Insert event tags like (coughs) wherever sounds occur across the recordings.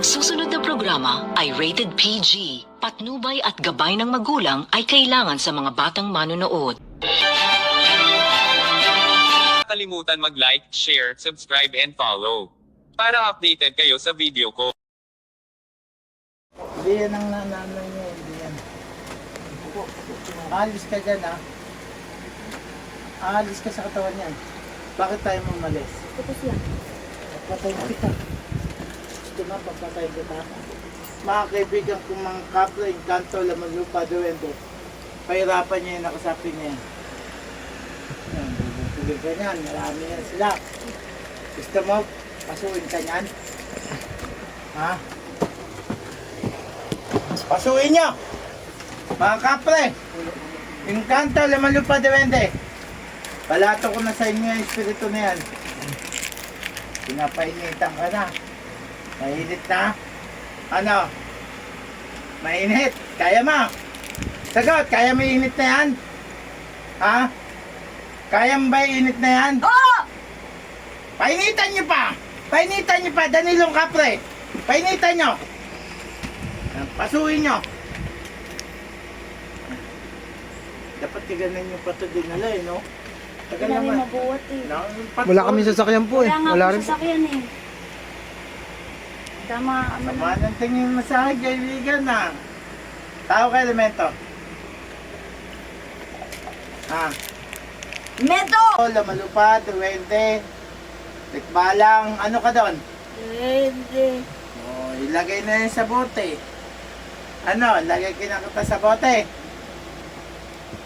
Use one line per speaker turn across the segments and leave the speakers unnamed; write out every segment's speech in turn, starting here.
Ang susunod na programa ay rated PG. Patnubay at gabay ng magulang ay kailangan sa mga batang manonood.
kalimutan mag-like, share, subscribe and follow. Para updated kayo sa video ko.
Hindi yan ang nananay niya, hindi yan. Alis ka dyan ha. Alis ka sa katawan niyan. Bakit tayo mamalis?
Tapos yan.
Papatay kita. Gusto mo, papatay kita. Mga kaibigan kong mga kapla, Encanto, Laman Lupa, Duwende. Pahirapan niya yung nakasapi niya yan. Bubugtugin ka niyan. Marami yan sila. Gusto mo, pasuin ka niyan? Ha? Pasuin niyo! Mga kapre! Encanto, Laman Lupa, Duwende. Palato ko na sa inyo yung espiritu na yan. Pinapainitan ka na. Mainit na. Ano? Mainit. Kaya mo. Sagot, kaya mo init na yan? Ha? Kaya mo ba init na yan?
Oo!
Painitan niyo pa! Painitan niyo pa, Danilong Kapre! Painitan niyo! Pasuhin niyo! Dapat kaganan yung pato din nila eh, no? Tagal
Wala rin
naman.
mabuhat eh.
Wala kami sasakyan po eh.
Wala nga
Wala
po
rin po.
sasakyan eh. Tama, ano
Sama
na.
ng tingin mo sa akin, kaibigan na. Tao ka elemento. Ah.
Meto!
Hola, malupa, duwende, tikbalang, ano ka doon?
Hindi.
Oh, ilagay na yan sa bote. Ano, lagay kinakata sa bote.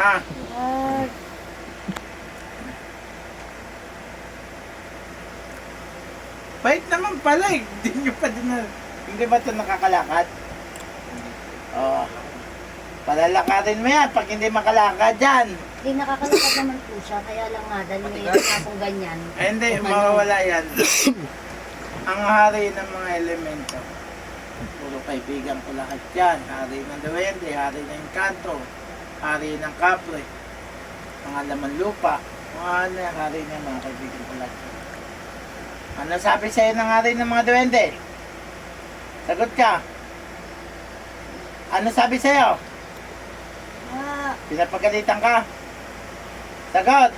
Ah,
Wag.
Bait naman pala eh. Hindi nyo pa din na, hindi ba ito nakakalakad? Oh. Palalakarin mo yan pag hindi makalakad yan.
Hindi nakakalakad naman po siya. Kaya lang nga, dahil may nga pong ganyan.
Eh, hindi,
Ano?
mawawala yan. (coughs) Ang hari ng mga elemento. Puro kaibigan ko lahat yan. Hari ng duwende, hari ng encanto, hari ng kapre, mga laman lupa, mga ano hari ng mga kaibigan ko lahat. yan. Ano sabi sa'yo ng hari ng mga duwende? Sagot ka. Ano sabi sa'yo?
Ah,
Pinapagalitan ka? Sagot!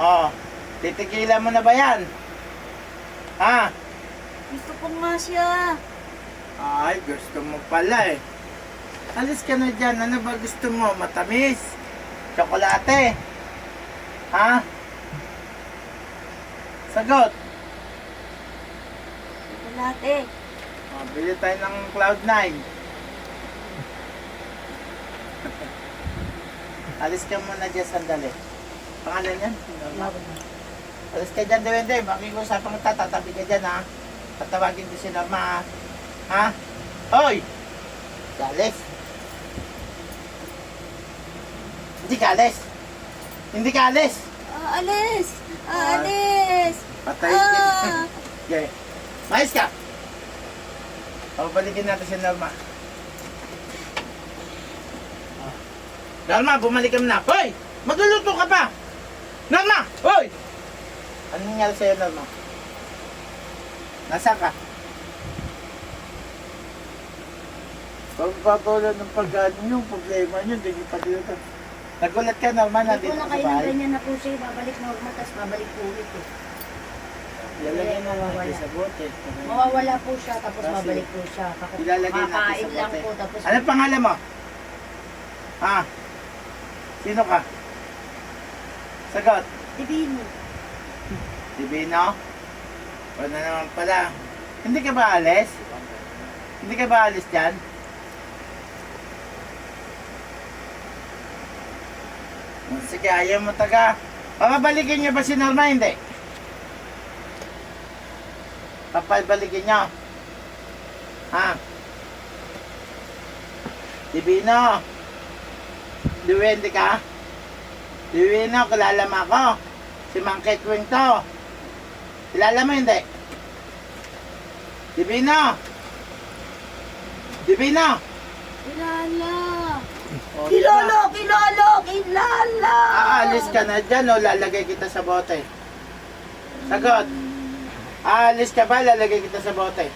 Oh, titigilan mo na ba yan? Ha?
gusto ko nga siya.
Ay, gusto mo pala eh. Alis ka na dyan. Ano ba gusto mo? Matamis? Tsokolate? Ha? Sagot!
Chocolate.
Oh, bili tayo ng Cloud9. (laughs) Alis ka muna dyan sandali. Pangalan yan? Alis ka dyan, Dewende. Makikusapang kita, tatabi ka dyan, ha? Tatawagin ko si Norma, ha? Ha? Hoy! Galis! Hindi ka alis! Hindi ka alis!
Aalis! Aalis!
Patay
Ah!
ka. (laughs) Okay. Mais ka! Pabalikin natin si Norma. Ah. Norma, bumalik ka na. Hoy! Magluluto ka pa! Norma! Hoy! Anong nangyari sa'yo, Norma? Nasaan ka? Pagpapala ng pag-ano yung problema nyo, hindi pa dito. Nagulat ka, Norma,
Hindi
nandito
ko na
ka
kayo ng
bahay.
ganyan na po siya. Babalik normal, tapos babalik po ulit eh.
Lalagyan na natin
Mawawala.
sa bote.
Mawawala po siya, tapos
Kasi,
babalik po siya. Kaka-
ilalagay natin sa
Kakain lang
bote.
po, tapos...
Ano pangalan mo? Ha? Sino ka? Sagot.
Divino.
Divino? Na naman pala. Hindi ka ba alis? Hindi ka ba alis dyan? Sige, ayaw mo taga. Papabalikin niyo ba si Norma? Hindi. Papabalikin niyo. Ha? Divino? Duwende ka? Divino, kilala mo ako. Si Mang Ketwing to. Kilala mo hindi? Divino! Divino!
Kilala!
O,
Kilala! Kilala!
Aalis ka na dyan o lalagay kita sa bote. Sagot. Aalis ka ba, lalagay kita sa bote.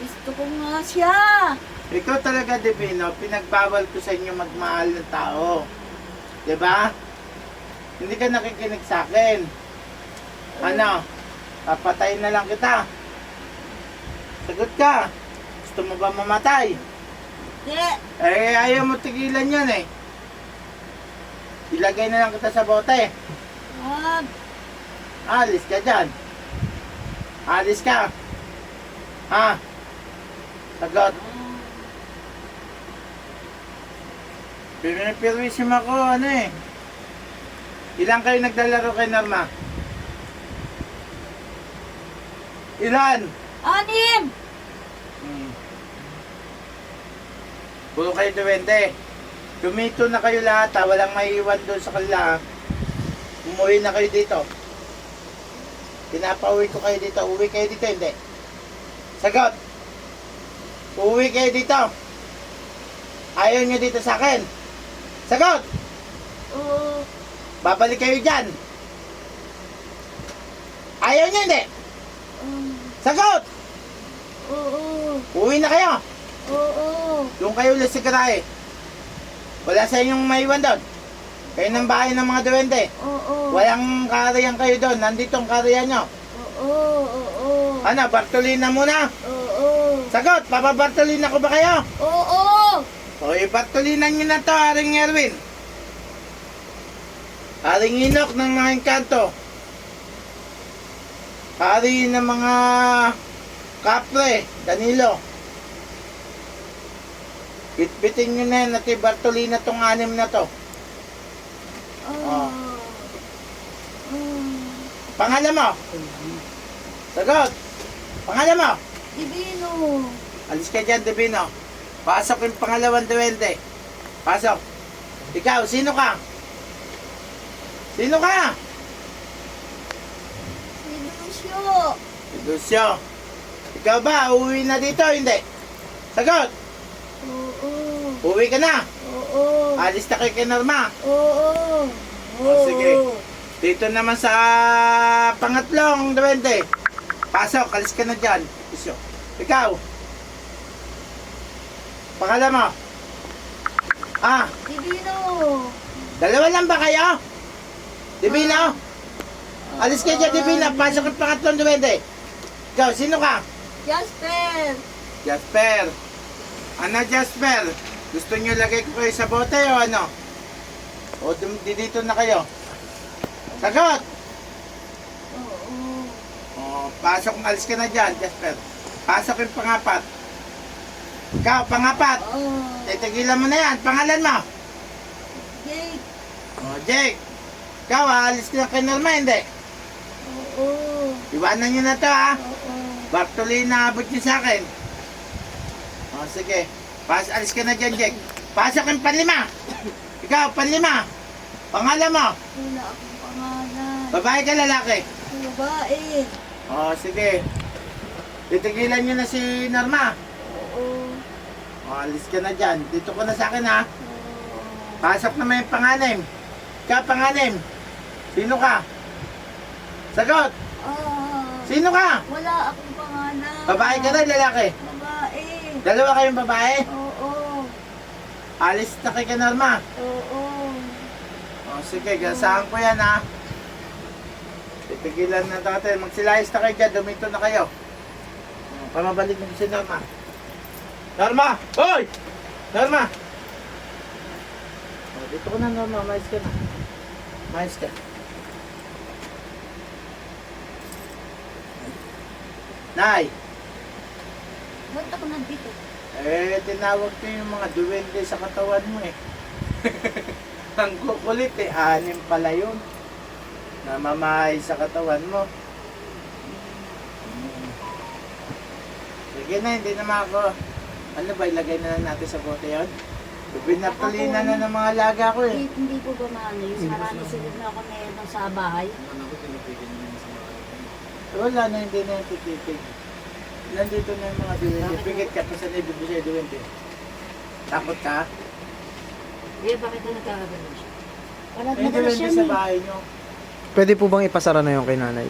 Gusto ko nga siya.
Ikaw talaga, Divino, pinagbawal ko sa inyo magmahal ng tao. 'Di ba? Hindi ka nakikinig sa akin. Ano? Papatayin na lang kita. Sagot ka. Gusto mo ba mamatay?
Hindi.
Eh, ayaw mo tigilan yan eh. Ilagay na lang kita sa bote.
Wag.
Alis ka dyan. Alis ka. Ha? Sagot. Pinipirwisim ako, ano eh. Ilan kayo naglalaro kay Norma? Ilan?
Anim.
Puro kayo 20. Tumito na kayo lahat ha. Walang maiiwan doon sa kanila ha. Umuwi na kayo dito. Pinapauwi ko kayo dito. Uwi kayo dito, hindi. Sagot. Uwi kayo dito. Ayaw nyo dito sa akin. Sagot.
Oo.
Babalik kayo dyan. Ayaw nyo, hindi.
Um,
Sagot.
Oo.
Uwi na kayo.
Oo.
Doon kayo ulit sa garahe. Wala sa inyong maiwan doon. Kayo ng bahay ng mga duwende.
Oo.
Walang kariyan kayo doon. Nandito ang kariyan nyo.
Oo. Oo.
Ano, Bartolina muna.
Oo.
Sagot, papabartolina ko ba kayo?
Oo.
O, ibartolinan nyo na to, Haring Erwin. Haring Inok ng mga engkanto. Hari ng mga kapre, Danilo. Bitbitin nyo na yan at ibartolina tong anim na to.
Oo.
Pangalan mo? Sagot. Pangalan mo?
Divino.
Alis ka dyan, Divino. Pasok yung pangalawang duwende. Pasok. Ikaw, sino ka? Sino ka?
Si Lucio.
Si Lucio. Ikaw ba, uuwi na dito, hindi? Sagot.
Oo.
Uwi ka na.
Oo.
Alis na kay Norma.
Oo.
Oh, sige. Dito naman sa pangatlong duwende. Pasok, alis ka na dyan. Lucio. Ikaw. Pangalan mo? Ah,
Divino.
Dalawa lang ba kayo? Divino? Alis kayo dyan, Divino. Pasok ang pangatlong duwende. Ikaw, sino ka?
Jasper.
Jasper. Ano, Jasper? Gusto nyo lagay ko kayo sa bote o ano? O dito na kayo? Sagot!
Oo.
O, pasok, alis ka na dyan, Jasper. Pasok yung pangapat. Ikaw, pangapat.
Oo.
Titigilan mo na yan. Pangalan mo?
Jake.
O, Jake. Ikaw, alis ka na kay Norma, hindi?
Oo.
Iwanan nyo na to, ha?
Oo.
Bartolina, abot niyo sa akin. O, sige. Pas, alis ka na dyan, Jack. Pasok yung panlima. Ikaw, panlima. Pangalan mo.
Wala akong pangalan.
Babae ka lalaki.
Babae.
O, sige. Titigilan niyo na si Norma.
Oo.
O, alis ka na dyan. Dito ko na sa akin, ha.
Oo.
Pasok na may panganim. Ikaw, panganim. Sino ka? Sagot.
Ah.
Sino ka?
Wala akong pangalan.
Babae ka rin, lalaki. Dalawa kayong babae.
Oo.
Alis na kay ka, Norma.
Oo.
O sige, gasahan ko yan ha. Titigilan na natin. Magsilayas na kayo dyan. Dumito na kayo. O, Pamabalik mo si Norma. Norma! Hoy! Norma! O, dito ko na Norma. Mais ka na. Mais ka. Nay!
Ba't ako nandito?
Eh, tinawag ko yung mga duwende sa katawan mo eh. (laughs) Ang kukulit eh, anim pala yun. Namamahay sa katawan mo. Sige na, hindi naman ako. Ano ba, ilagay na lang natin sa bote yun? Binapalina na ng mga laga ko eh.
Hindi, hindi po ba maano yung marami silid na ako meron sa bahay?
Wala na, hindi na yung tititig. Nandito na yung mga duwende. Pigit ka pa sa nabibig sa'yo duwende. Takot ka?
Eh, bakit na nagkakagano siya? Wala
Eh,
na
duwende
siya
sa
eh.
bahay nyo.
Pwede po bang ipasara na yung kay nanay?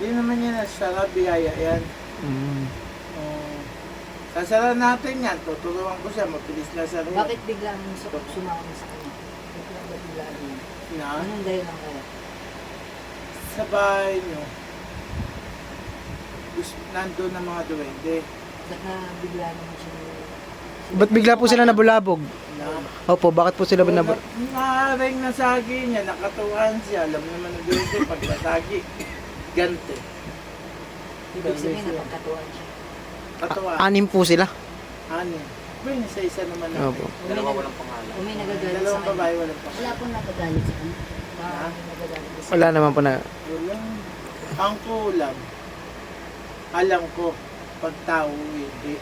Hindi naman yan, sarap biyaya yan.
Mm.
Oh, Kasara natin yan. Tuturuan ko siya. Mabilis na sa rin.
Bakit biglang su- sumama sa kanya? Biglang ba biglaan niya?
Na,
Anong dahilan kaya?
sa bahay nyo. Nandun ang mga duwende.
Na bigla naman siya?
Ba't bigla po sila nabulabog?
Na,
Opo, bakit po sila nabulabog?
Naaring nasagi niya, nakatuwaan siya. Alam naman ng duwende pag nasagi. Gante.
Ibig sabihin napagkatuan siya.
Katuwaan.
Anim po sila.
Anin. Well, isa-isa naman natin.
Opo.
Dalawa walang pangalan. Kung may nagagalit sa
Dalawang
kanya.
babae, walang pa.
Wala pong nagagalit sa kanya. Nagagalit sa
Wala naman po na.
Walang. Ang kulang, alam ko, pag tao hindi.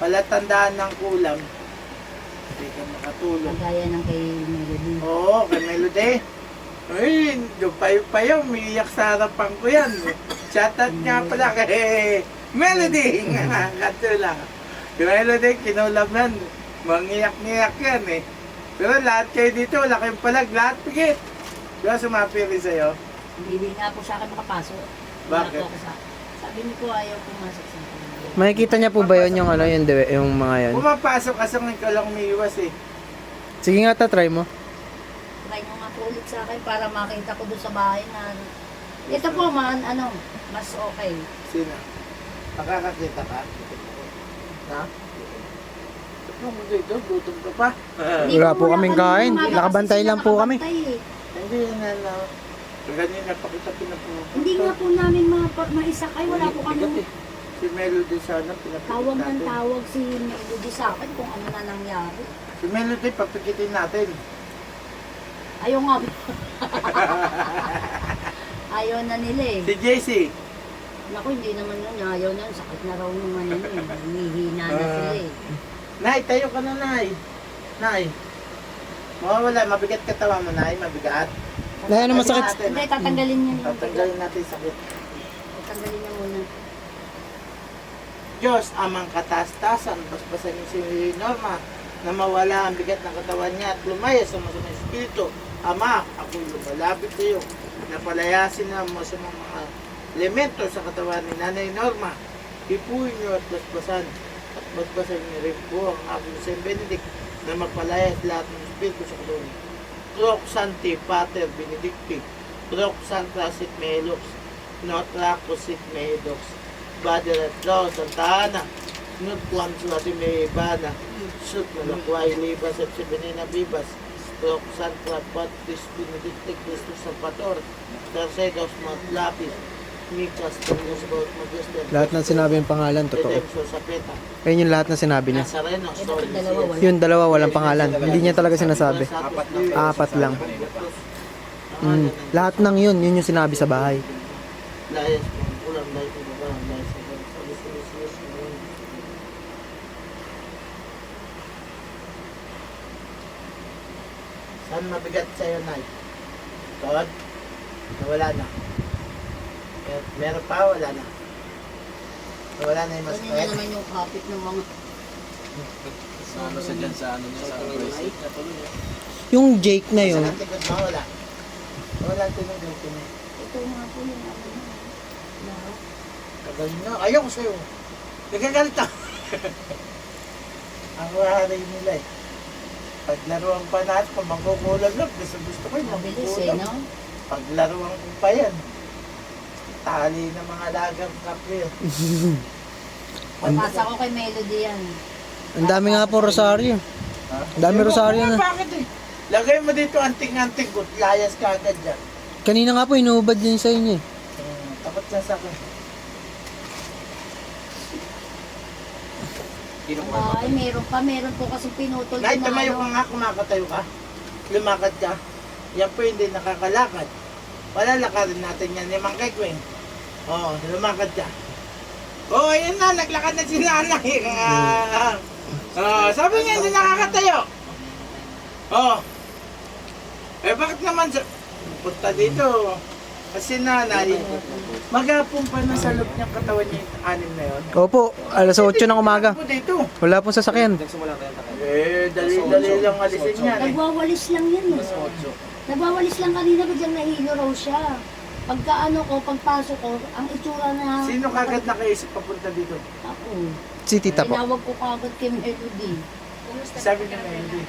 Palatandaan ng kulang, hindi ka makatulog.
Kagaya ng kay Melody.
Oo, kay Melody. Ay, dupay-payo, umiiyak sa harapan ko yan. Shoutout nga pala kay Melody. (laughs) Kato lang. Si Melody, kinulab yan. Mangiyak-ngiyak yan eh. Pero lahat kayo dito, wala kayong palag, lahat pigit. Di ba sumapi rin sa'yo?
Hindi nga po sa akin makapasok.
Bakit?
Ako sa- Sabi niyo po ayaw pumasok sa akin.
Makikita niya po ba yun yung ano, yung, dewe- yung mga yan?
Pumapasok kasi ng ikaw lang umiiwas eh.
Sige nga, ta, try mo.
Try mo nga po ulit sa akin para makita ko doon sa bahay na ito po man, ano, mas okay.
Sino? Makakakita ka? Ha? Ano mo dito? Gutom ka pa?
Hindi
Wala po kaming
kami
kain.
umaga kasi
Nakabantay
sila
lang po kami.
nakabantay eh.
Hindi na lang. Ganyan pa kita pinapupunta.
Hindi nga po namin ma- maisakay. Wala po kami
Si Melody sana pinapupunta
tawag ng tawag si Melody sa akin kung ano na nangyari.
Si Melody, papikitin natin.
Ayaw nga. (laughs) Ayaw na nila eh.
Si JC.
Naku, hindi naman yun. Ayaw na yun. Sakit na raw ano yun. eh. Humihina na sila eh.
Nay, tayo ka na, Nay. Nay. Mawawala, mabigat katawa mo, Nay. Mabigat.
Nay, ano masakit?
Natin.
Hindi, tatanggalin niya.
Tatanggalin natin sakit.
Tatanggalin niya muna.
Diyos, amang katastasan, basbasan niyo si Norma na mawala ang bigat ng katawan niya at lumaya sa masamang espiritu. Ama, ako lumalapit sa iyo na palayasin na mo sa mga elemento sa katawan ni Nanay Norma. Ipuin niyo at basbasan at basbasan niyo rin po ang aking Saint Benedict na magpalayas lahat ng espiritu sa katawan niya. Croc Santi Pater Benedicti, Croc Santa Sit Melox, Notraco Sit Medox, Badera Tro, Santa Ana, Nut Juan Suati Bana, Sut Nalakway Libas at Sibenina Bibas, Stroke Santa Baptist Benedicte Christus Salvador, Tercedos Mount Micas Tungos Baut Magister,
Lahat ng sinabi yung pangalan, totoo.
Redemption Sapeta,
Ayun yung lahat na sinabi niya.
Nazareno,
dalawa wala?
Yung dalawa, walang pangalan. Hindi niya talaga sinasabi. Apat lang. Mm. Lahat ng yun, yun yung sinabi sa bahay.
Layas kung ulang dahil ko ba, layas. Saan mabigat sa'yo, Nay? Todd? Nawala na. Mer meron pa, wala na. Nawala na yung mas
na naman yung kapit ng mga
Ano sa dyan sa ano niya sa bracelet eh.
Yung Jake na yun,
ang tingod mo? Wala. Wala ang tingod mo. Tingod.
Ito nga po yung ano na
Kagaling na. Ayaw ko sa'yo. Nagagalit ako. Ang hari nila eh. Paglaruan pa natin, kung mangkukulang lang, gusto gusto ko yung
mabilis eh,
mangkukulang.
no?
Paglaruan ko pa yan. Tali ng mga dagang kapil. (laughs)
Pagpasa ko kay Melody yan.
ang dami nga po rosaryo. Ang dami rosaryo na.
Bakit eh? Lagay mo dito anting-anting ko, layas ka agad dyan.
Kanina nga po, inuubad din sa inyo eh.
Hmm, takot siya sa akin.
Ay, meron pa. Meron po kasi pinutol
Nay, tumayo ka
ano.
nga, kumakatayo ka. Lumakad ka. Yan po hindi nakakalakad. Wala lakarin natin yan, yung mga kweng. Oo, lumakad ka. Oo, oh, ayun na, naglakad na si nanay. (laughs) Ah, ah, sabi niya, hindi nakakatayo. Oo. Eh, bakit naman sa... Punta dito. Kasi nanay, maghapon pa na sa loob niyang katawan niya yung anim na yun.
Opo, alas 8 ng umaga.
Ako dito.
Wala pong sasakyan.
Eh, dali-dali lang alisin eh.
Nagwawalis lang yan eh. Nagwawalis lang kanina, biglang nahilo raw siya. Pagka ano ko, pagpasok ko, ang itsura na
Sino kagad nakaisip papunta dito?
ako.
Si tita po.
Tinawag ko kagad kay Melody.
Sabi niya Melody.